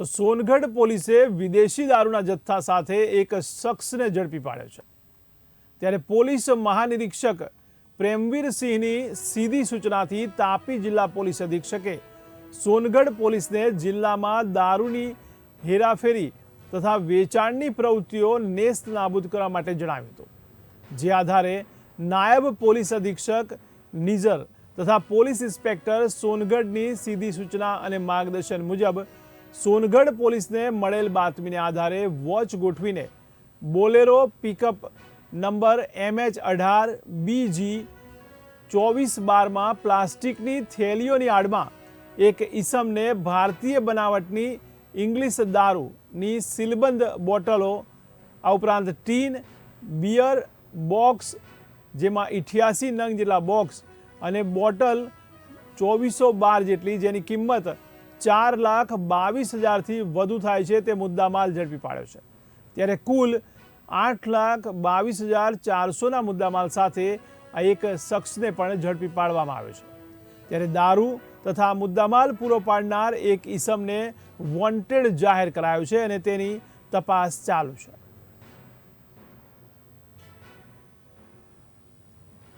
તો સોનગઢ પોલીસે વિદેશી દારૂના જથ્થા સાથે એક શખ્સને ઝડપી પાડ્યો છે. ત્યારે પોલીસ મહાનિરીક્ષક પ્રેમવીર સિંહની સીધી સૂચનાથી તાપી જિલ્લા પોલીસ અધિક્ષકે સોનગઢ પોલીસને જિલ્લામાં દારૂની હેરાફેરી તથા વેચાણની પ્રવૃત્તિઓ નેસ્ત નાબૂદ કરવા માટે જણાવ્યું હતું. જે આધારે નાયબ પોલીસ અધિક્ષક નિઝર તથા પોલીસ ઇન્સ્પેક્ટર સોનગઢની સીધી સૂચના અને માર્ગદર્શન મુજબ સોનગઢ પોલીસને મળેલ બાતમીને આધારે વોચ ગોઠવીને બોલેરો પિકઅપ નંબર એમએચ અઢાર બીજી ચોવીસ બારમાં પ્લાસ્ટિકની થેલીઓની આડમાં એક ઈસમને ભારતીય બનાવટની ઇંગ્લિશ દારૂની સીલબંધ બોટલો, આ ઉપરાંત ટીન, બિયર બોક્સ જેમાં ઇઠ્યાસી નંગ જેટલા બોક્સ અને બોટલ ચોવીસો બાર જેટલી જેની કિંમત ચાર લાખ બાવીસ હજારથી વધુ થાય છે તે મુદ્દામાલ ઝડપી પાડ્યો છે. ત્યારે કુલ આઠ લાખ બાવીસ હજાર ચારસોના મુદ્દામાલ સાથે આ એક શખ્સને પણ ઝડપી પાડવામાં આવ્યો છે. ત્યારે દારૂ તથા મુદ્દામાલ પૂરો પાડનાર એક ઈસમને વોન્ટેડ જાહેર કરાયો છે અને તેની તપાસ ચાલુ છે.